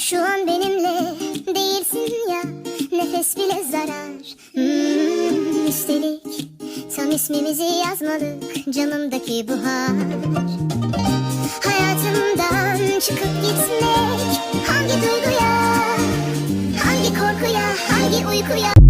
Şu an benimle değilsin ya. Nefes bile zarar. Hmm, Üstelik tam ismimizi yazmadık. Canımdaki buhar Hayatımdan çıkıp gitmek Hangi duyguya Hangi korkuya Hangi uykuya?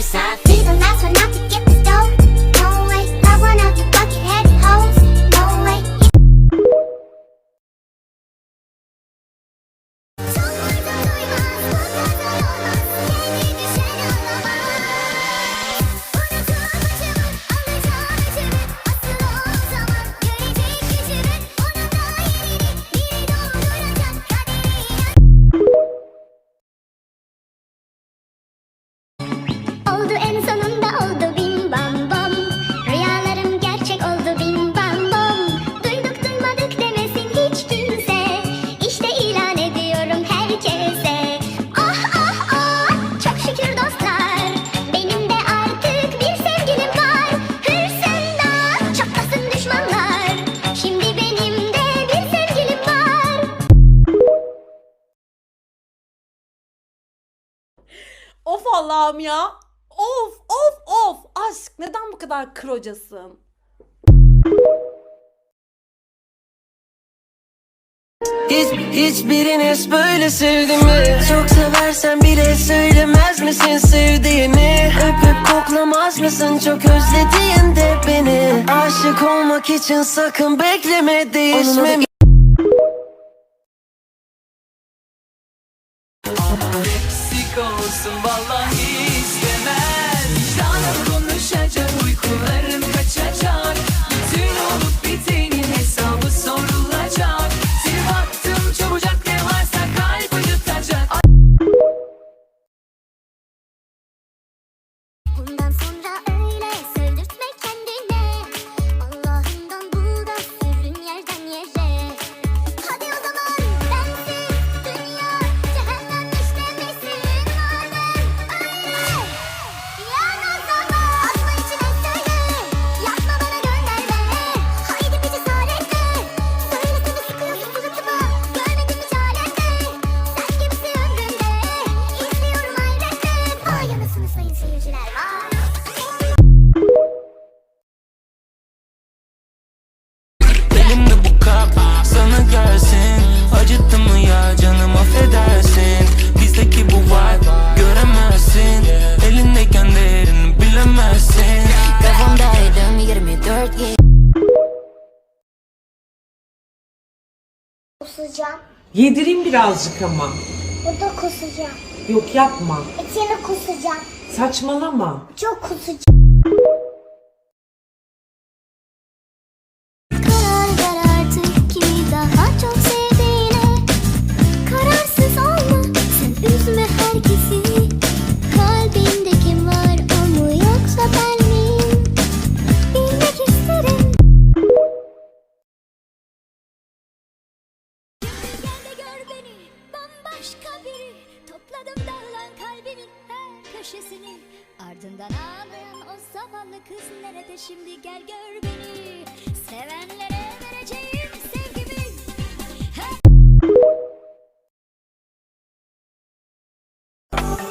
just I feel. adam ya. Of of of. Aşk neden bu kadar kır? Hiç, hiçbiriniz böyle sevdi mi? Çok seversen bile söylemez misin sevdiğini? Öpüp koklamaz mısın çok özlediğinde beni? Aşık olmak için sakın bekleme değişme Eksik olsun vallahi kusacağım. Yedireyim birazcık ama. Burada kusacağım. Yok yapma. İçini kusacağım. Saçmalama. Çok kusacağım.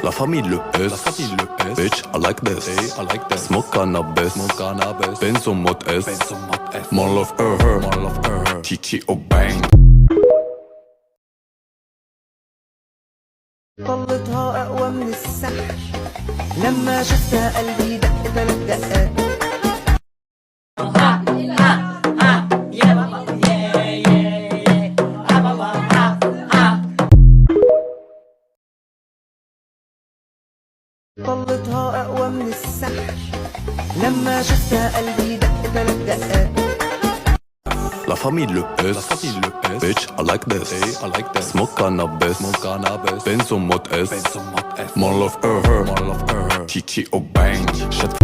La famille Lopez, La famille Lopez. Bitch, I like this. Hey, I like this. Smoke cannabis, Smoke cannabis. Benz on mode S, Benz on mode S. More love her, her. More love her, her. Chichi o bang. طلتها أقوى من السحر لما شفتها قلبي دق ثلاث دقات La famille Lopez, La famille Lopez. Bitch, I like this. Hey, I like this. Smoke cannabis, Smoke cannabis. Benz on mode S, Benz on mode S. More love her, her. More love her, her. Chichi o bang. Shut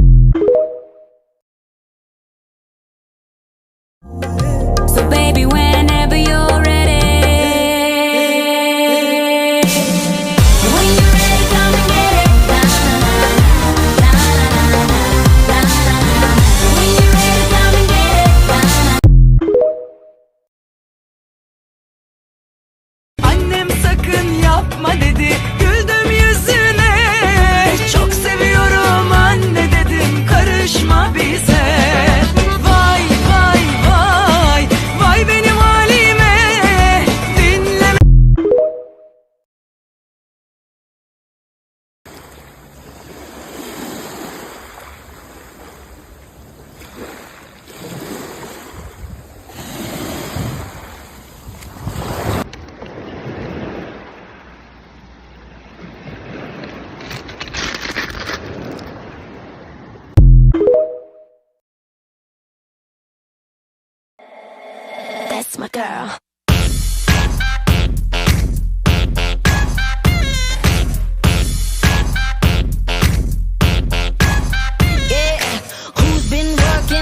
So baby, whenever That's my girl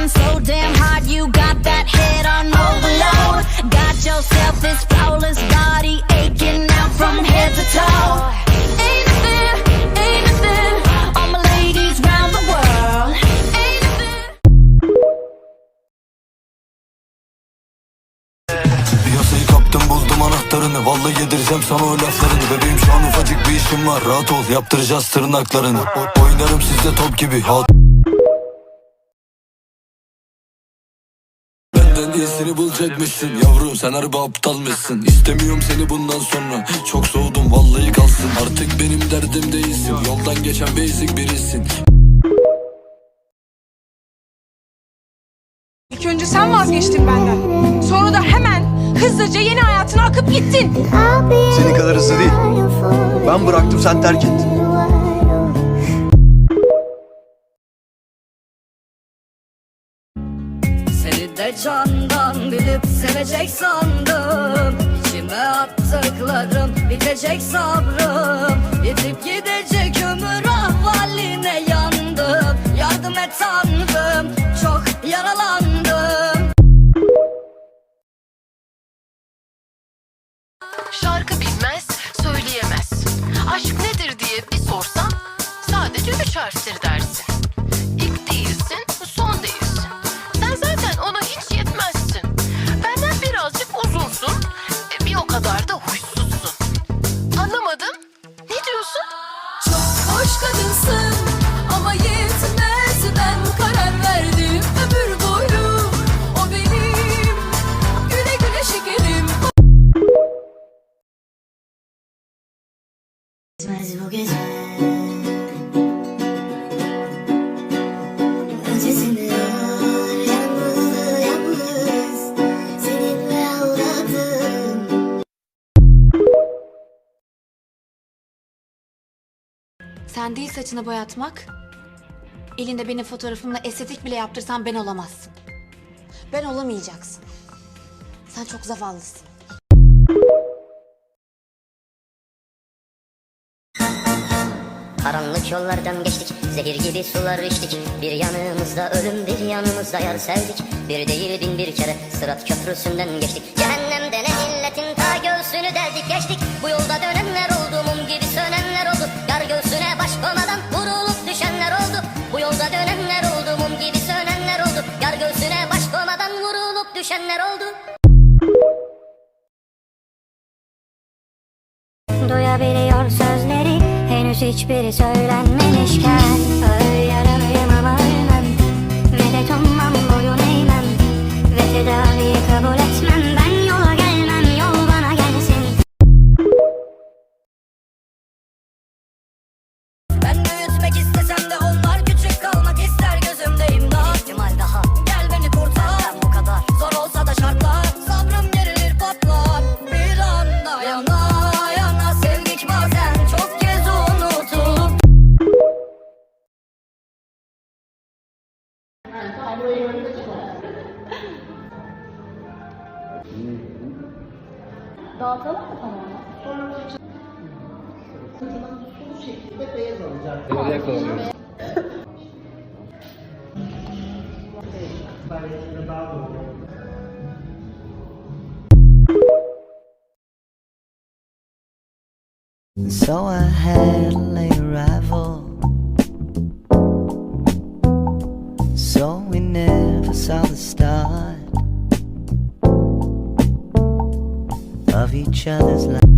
so damn hard? You got that head on overload. Got yourself this flawless body aching out from head to toe. Ain't fair? Anahtarını Vallahi yedireceğim sana o laflarını Bebeğim şu an ufacık bir işim var. Rahat ol yaptıracağız tırnaklarını. O- Oynarım sizde top gibi. Hat Benden iyisini bulacakmışsın Yavrum sen harbi aptalmışsın İstemiyorum seni bundan sonra. Çok soğudum vallahi kalsın. Artık benim derdim değilsin. Yoldan geçen basic birisin. İlk önce sen vazgeçtin benden. Sonra da hemen hızlıca yeni hayatına akıp gittin. Senin kadar hızlı değil Ben bıraktım sen terk ettin. Seni de candan bilip sevecek sandım İçime attıklarım bitecek sabrım Yitip gidecek ömür ahvaline yandım Yardım et tanrım Aşk nedir diye bir sorsan sadece üç harftir dersin. Bitmez bu gece. Öncesinde Sen değil saçını boyatmak. Elinde benim fotoğrafımla estetik bile yaptırsan ben olamazsın. Ben olamayacaksın. Sen çok zavallısın. Karanlık yollardan geçtik, zehir gibi sular içtik. Bir yanımızda ölüm, bir yanımızda yar sevdik. Bir değil bin bir kere sırat köprüsünden geçtik. Cehennem denen illetin ta göğsünü deldik geçtik. Bu yolda dönenler oldu, mum gibi hiçbiri söylenmemişken So I had a arrival. So we never saw the start of each other's life.